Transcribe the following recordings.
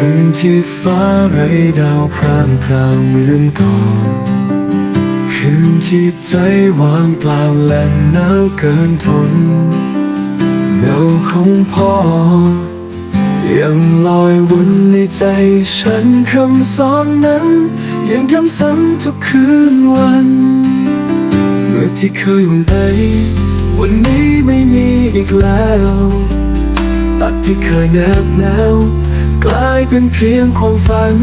คืนที่ฟ้าไร้ดาวพร่างพราวเหมือนก่อน คืนที่ใจว่างเปล่าและหนาวเกินทนเงาของพ่อ ยังลอยวนในใจฉันคำสอนนั้น ยังย้ำซ้ำทุกคืนวัน เมื่อที่เคยหวนไปวันนี้ไม่มีอีกแล้วตัดที่เคยแนบแนว กลายเป็นเพียงความฝัน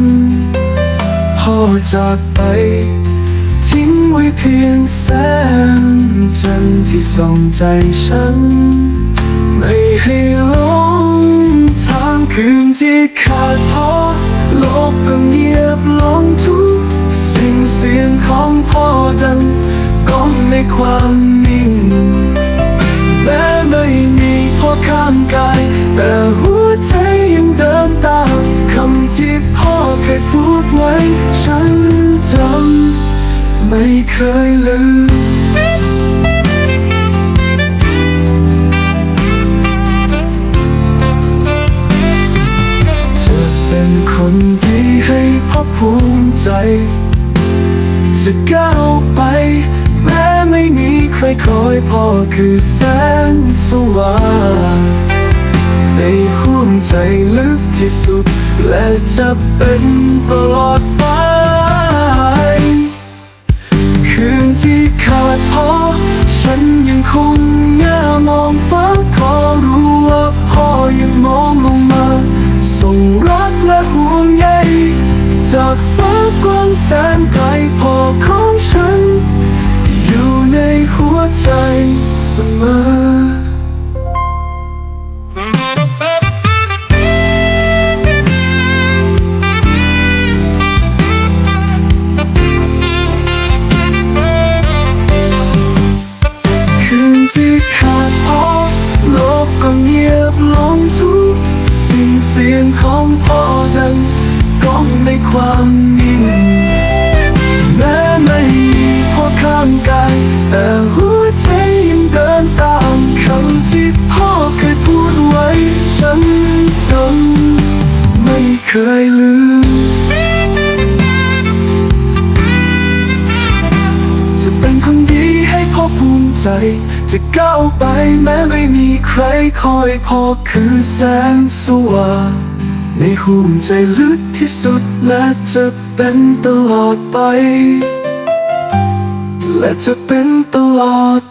พ่อจากไป ทิ้งไว้เพียงแสงจันทร์ที่ส่องใจฉัน ไม่ให้หลงทางคืนที่ขาดพ่อโลกก็เงียบลงทุกสิ่งเสียงของพ่อดังก้องในความนิ่งแม้ไม่มีพ่อข้างกายแต่ เคยลืมจะเป็นคนดีให้พ่อภูมิใจ จะก้าวไป แม้ไม่มีใครคอยพ่อคือแสงสว่างในห้วงใจลึกที่สุด และจะเป็นตลอดไป น ที่ขาดพ่อโลกก็เงียบลงทุกสิ่งเสียงของพ่อดังก้องในความนิ่งแม้ไม่มีพ่อข้างกายแต่หัวใจยังเดินตามคำที่พ่อเคยพูดไว้ ฉันจำไม่เคยลืมจะเป็นคนดีให้พ่อภูมิใจ จะก้าวไปแม้ไม่มีใครคอยพอคือแสงสว่างในห่วงใจลึกที่สุดและจะเป็นตลอดไป และจะเป็นตลอด